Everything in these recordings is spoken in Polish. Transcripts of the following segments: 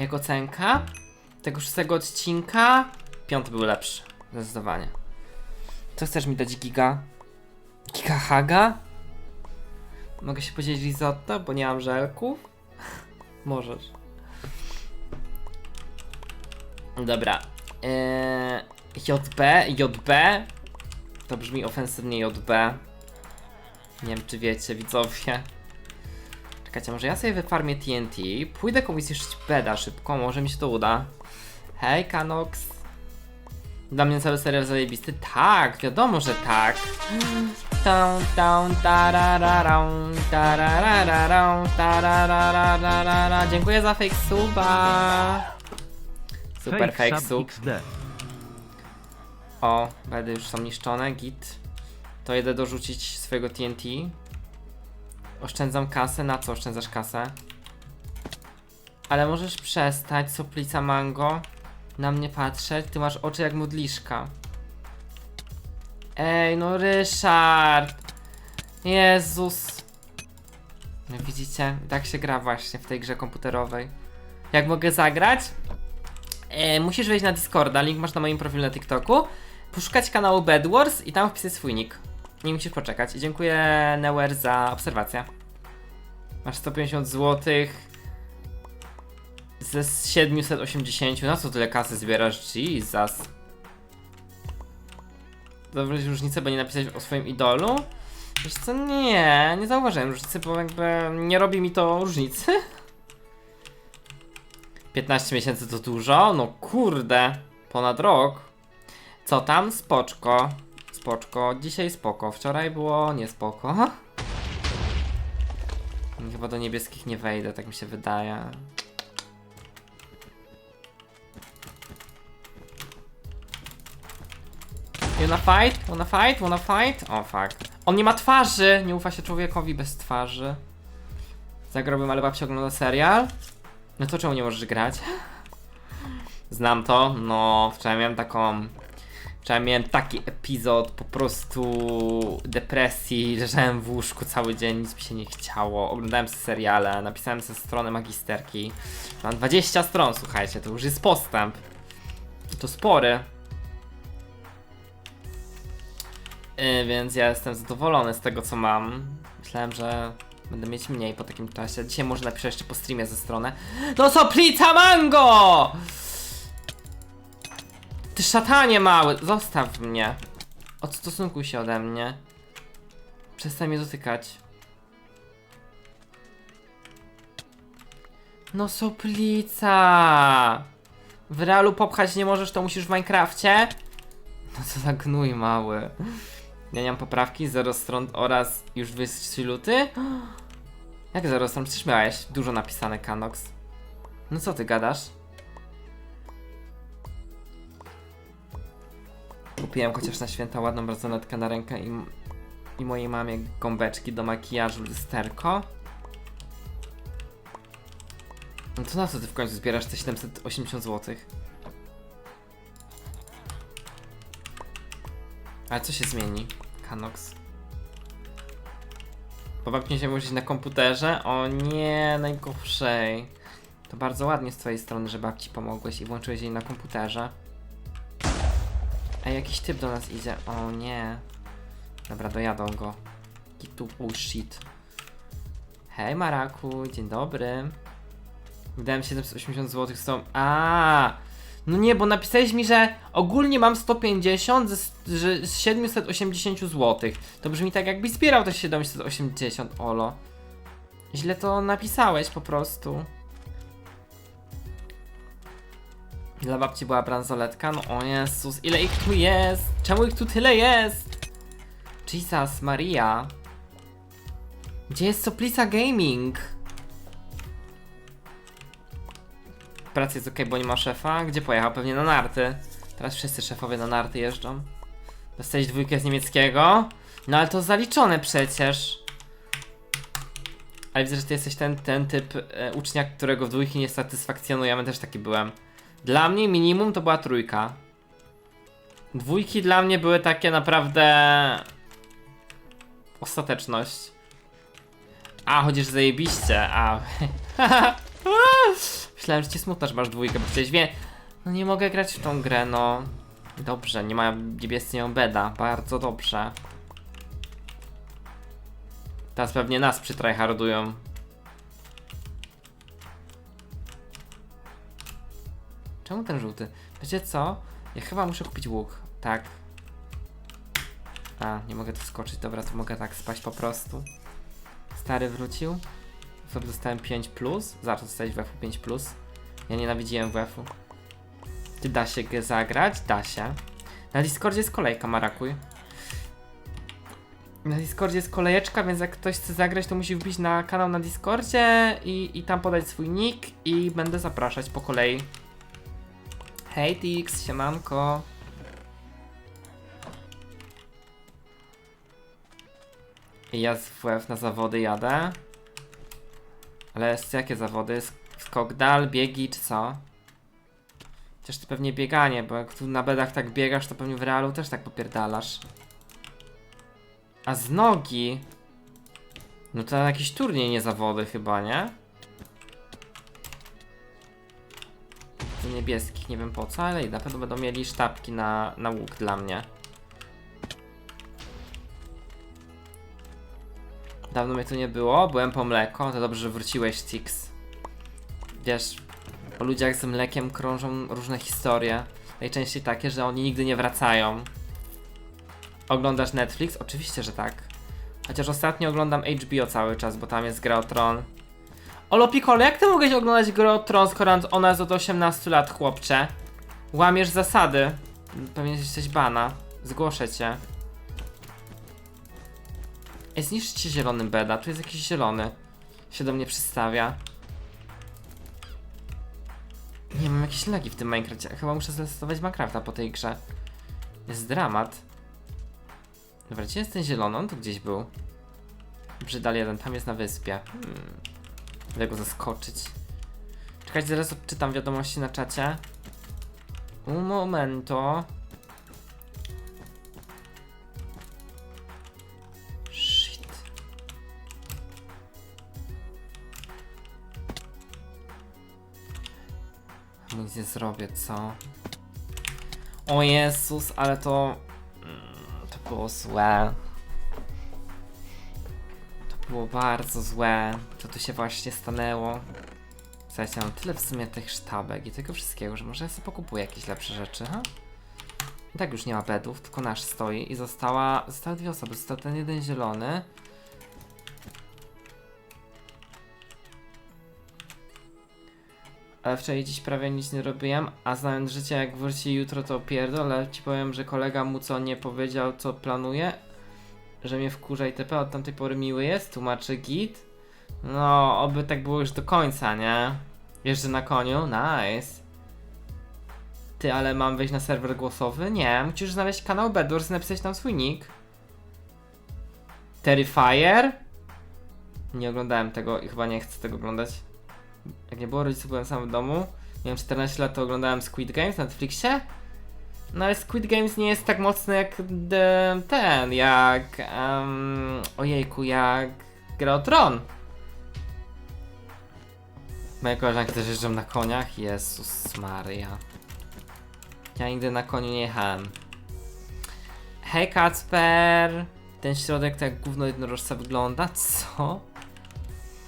Jak ocenka tego szóstego odcinka? Piąty był lepszy, zdecydowanie. Co chcesz mi dać giga? Giga haga? Mogę się podzielić risotto, bo nie mam żelków? Możesz. Dobra. Eee, JB, JB. To brzmi ofensywnie JB. Nie wiem, czy wiecie, widzowie. Czekajcie, może ja sobie wyfarmię TNT, pójdę komuś zniszczyć beda szybko, może mi się to uda. Hej, Kanox. Dla mnie cały serial zajebisty? Tak, wiadomo, że tak. Down, down, tarararą, tarararą, tararararara. Dziękuję za fake suba. Super fake sub. XD. O, bedy już są niszczone, git. To jedę dorzucić swojego TNT. Oszczędzam kasę. Na co oszczędzasz kasę? Ale możesz przestać, soplica mango, na mnie patrzeć. Ty masz oczy jak modliszka. Ej, no Ryszard! Jezus! No widzicie? Tak się gra właśnie w tej grze komputerowej. Jak mogę zagrać? E, musisz wejść na Discorda, link masz na moim profilu na TikToku. Poszukać kanału Bedwars i tam wpisać swój nick. Nie musisz poczekać. I dziękuję Neuer za obserwację. Masz 150 zł ze 780. Na co tyle kasy zbierasz? Jesus. Zauważyłeś różnicę, bo nie napisałeś o swoim idolu? Wiesz co, nie, nie zauważyłem różnicy, bo jakby nie robi mi to różnicy. 15 miesięcy to dużo? No kurde, ponad rok. Co tam? Spoczko. Spoczko. Dzisiaj spoko. Wczoraj było nie spoko. Chyba do niebieskich nie wejdę, tak mi się wydaje. You wanna fight? Wanna fight? Wanna fight? O fuck. On nie ma twarzy! Nie ufa się człowiekowi bez twarzy. Zagrałbym, ale babcia ogląda serial. No to czemu nie możesz grać? Znam to, no wczoraj miałem taką... Wczoraj miałem taki epizod po prostu depresji, leżałem w łóżku cały dzień, nic mi się nie chciało, oglądałem seriale, napisałem sobie stronę magisterki. Mam 20 stron, słuchajcie, to już jest postęp. To spory. Yy, więc ja jestem zadowolony z tego, co mam. Myślałem, że będę mieć mniej po takim czasie. Dzisiaj może napiszę jeszcze po streamie ze stronę. No soplica mango! Ty szatanie mały, zostaw mnie. Odstosunkuj się ode mnie. Przestań mnie dotykać. No soplica! W realu popchać nie możesz, to musisz w Minecrafcie? No co za gnój mały. Ja nie mam poprawki, 0 stron oraz już 23 luty? Jak 0 stron? Przecież miałeś dużo napisane, Kanox. No co ty gadasz? Kupiłem chociaż na święta ładną bransoletkę na rękę i, i mojej mamie gąbeczki do makijażu, lusterko. No to na co ty w końcu zbierasz te 780 zł? Ale co się zmieni, Kanox? Pobawnie się użyć na komputerze? O nie, najgorszej. To bardzo ładnie z twojej strony, że babci pomogłeś i włączyłeś jej na komputerze. Ej, jakiś typ do nas idzie. O nie. Dobra, dojadą go. Gitu bullshit. Hej Maraku, dzień dobry. Wydałem 780 zł z tą. A, No nie, bo napisałeś mi, że ogólnie mam 150 z, że z 780 zł. To brzmi tak, jakbyś zbierał te 780, Olo. Źle to napisałeś po prostu. Dla babci była bransoletka? No o Jezus, ile ich tu jest? Czemu ich tu tyle jest? Jesus Maria. Gdzie jest Soplica Gaming? Praca jest ok, bo nie ma szefa. Gdzie pojechał? Pewnie na narty. Teraz wszyscy szefowie na narty jeżdżą. Dostałeś dwójkę z niemieckiego? No ale to zaliczone przecież. Ale widzę, że ty jesteś ten, ten typ e, ucznia, którego w dwójki nie satysfakcjonuje. Ja też taki byłem. Dla mnie minimum to była trójka. Dwójki dla mnie były takie naprawdę... Ostateczność. A, chodzisz zajebiście, a... Myślałem, że ci smutno, że masz dwójkę, bo chciałeś wie... No nie mogę grać w tą grę, no. Dobrze, nie ma niebiescy nie beda. Bardzo dobrze. Teraz pewnie nas przytryhardują. Czemu ten żółty? Wiecie co? Ja chyba muszę kupić łuk. Tak. A, nie mogę tu skoczyć. Dobra, to mogę tak spać po prostu. Stary wrócił. Sobie dostałem 5 plus. Zaraz dostałeś WF 5 plus. Ja nienawidziłem WF-u. Czy da się zagrać? Da się. Na Discordzie jest kolejka, Marakuj. Na Discordzie jest kolejeczka, więc jak ktoś chce zagrać, to musi wbić na kanał na Discordzie i, i tam podać swój nick i będę zapraszać po kolei. Hej Tix, siemanko. Ja z WF na zawody jadę. Ale z jakie zawody? Sk- Skok dal, biegi czy co? Chociaż to pewnie bieganie, bo jak tu na bedach tak biegasz, to pewnie w realu też tak popierdalasz. A z nogi? No to na jakiś turniej, nie zawody chyba, nie? Niebieskich, nie wiem po co, ale i na pewno będą mieli sztabki na, na łuk dla mnie. Dawno mnie tu nie było, byłem po mleko, to dobrze, że wróciłeś, Tix. Wiesz, o ludziach z mlekiem krążą różne historie. Najczęściej takie, że oni nigdy nie wracają. Oglądasz Netflix? Oczywiście, że tak. Chociaż ostatnio oglądam HBO cały czas, bo tam jest gra o Tron. Olo Piccolo, jak ty mogłeś oglądać grę o Tron, skoro ona jest od 18 lat, chłopcze? Łamiesz zasady. Pewnie jesteś bana. Zgłoszę cię. Ej, zniszczcie zielony beda, tu jest jakiś zielony. Się do mnie przystawia. Nie, mam jakieś lagi w tym Minecrafcie. Chyba muszę zrestować Minecrafta po tej grze. Jest dramat. Dobra, gdzie jest ten zielony? On tu gdzieś był. Brzydal jeden, tam jest na wyspie. Hmm. Będę go zaskoczyć. Czekajcie, zaraz odczytam wiadomości na czacie. Un momento. Shit. Nic nie zrobię, co? O Jezus, ale to... mm, To było złe. Było bardzo złe. Co tu się właśnie stanęło? Słuchajcie, mam tyle w sumie tych sztabek i tego wszystkiego, że może ja sobie pokupuję jakieś lepsze rzeczy, ha? I tak już nie ma bedów, tylko nasz stoi i została... Zostały dwie osoby. Został ten jeden zielony. Ale wczoraj dziś prawie nic nie robiłem, a znając życie, jak wróci jutro, to pierdolę. Ci powiem, że kolega mu co nie powiedział, co planuje, że mnie wkurza itp. Od tamtej pory miły jest, tłumaczy git. No, oby tak było już do końca, nie? Jeżdżę na koniu, nice. Ty, ale mam wejść na serwer głosowy? Nie, musisz znaleźć kanał Bedwars i napisać tam swój nick. Terrifier? Nie oglądałem tego i chyba nie chcę tego oglądać. Jak nie było rodziców, byłem sam w domu. Miałem 14 lat, to oglądałem Squid Games na Netflixie. No ale Squid Games nie jest tak mocny jak the, ten, jak... Um, ojejku, jak Gra o Tron. Moje koleżanki też jeżdżą na koniach. Jezus Maria. Ja nigdy na koniu nie jechałem. Hej Kacper! Ten środek to jak gówno jednorożca wygląda? Co?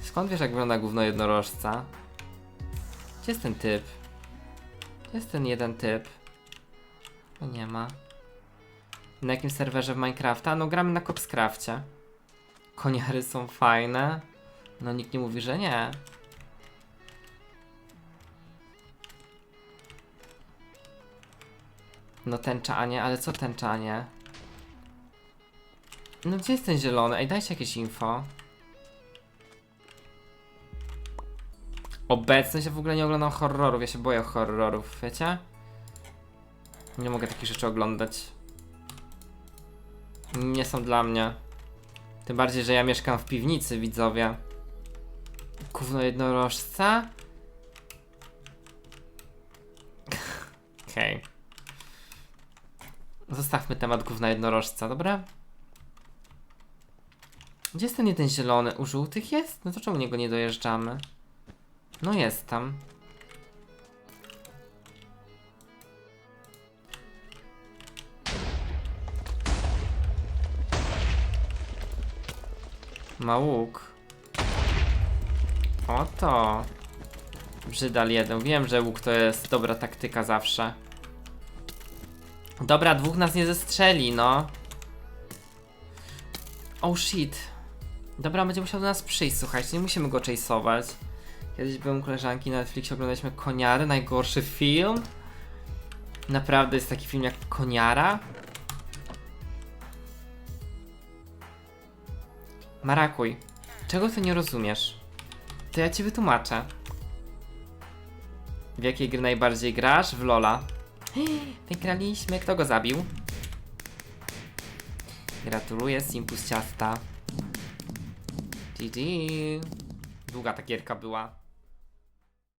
Skąd wiesz jak wygląda gówno jednorożca? Gdzie jest ten typ? Gdzie jest ten jeden typ? Nie ma. Na jakim serwerze w Minecrafta? No gramy na Copscrafcie. Koniary są fajne. No nikt nie mówi, że nie. No tęcza, a nie, ale co tęcza, a nie? No gdzie jest ten zielony? Ej, dajcie jakieś info. Obecność, ja w ogóle nie oglądam horrorów, ja się boję horrorów, wiecie? Nie mogę takich rzeczy oglądać. Nie są dla mnie. Tym bardziej, że ja mieszkam w piwnicy, widzowie. Gówno jednorożca? Okej. Zostawmy temat gówna jednorożca, dobra? Gdzie jest ten jeden zielony? U żółtych jest? No to czemu niego nie dojeżdżamy? No jest tam. Ma łuk. Oto. Brzydal jeden. Wiem, że łuk to jest dobra taktyka zawsze. Dobra, dwóch nas nie zestrzeli, no. Oh shit. Dobra, będzie musiał do nas przyjść, słuchajcie, nie musimy go chase'ować. Kiedyś byłem koleżanki na Netflixie, oglądaliśmy Koniary, najgorszy film. Naprawdę jest taki film jak Koniara. Marakuj, czego ty nie rozumiesz? To ja ci wytłumaczę. W jakiej gry najbardziej grasz? W Lola. Wygraliśmy. Kto go zabił? Gratuluję, Simpus ciasta. GG. Długa ta gierka była.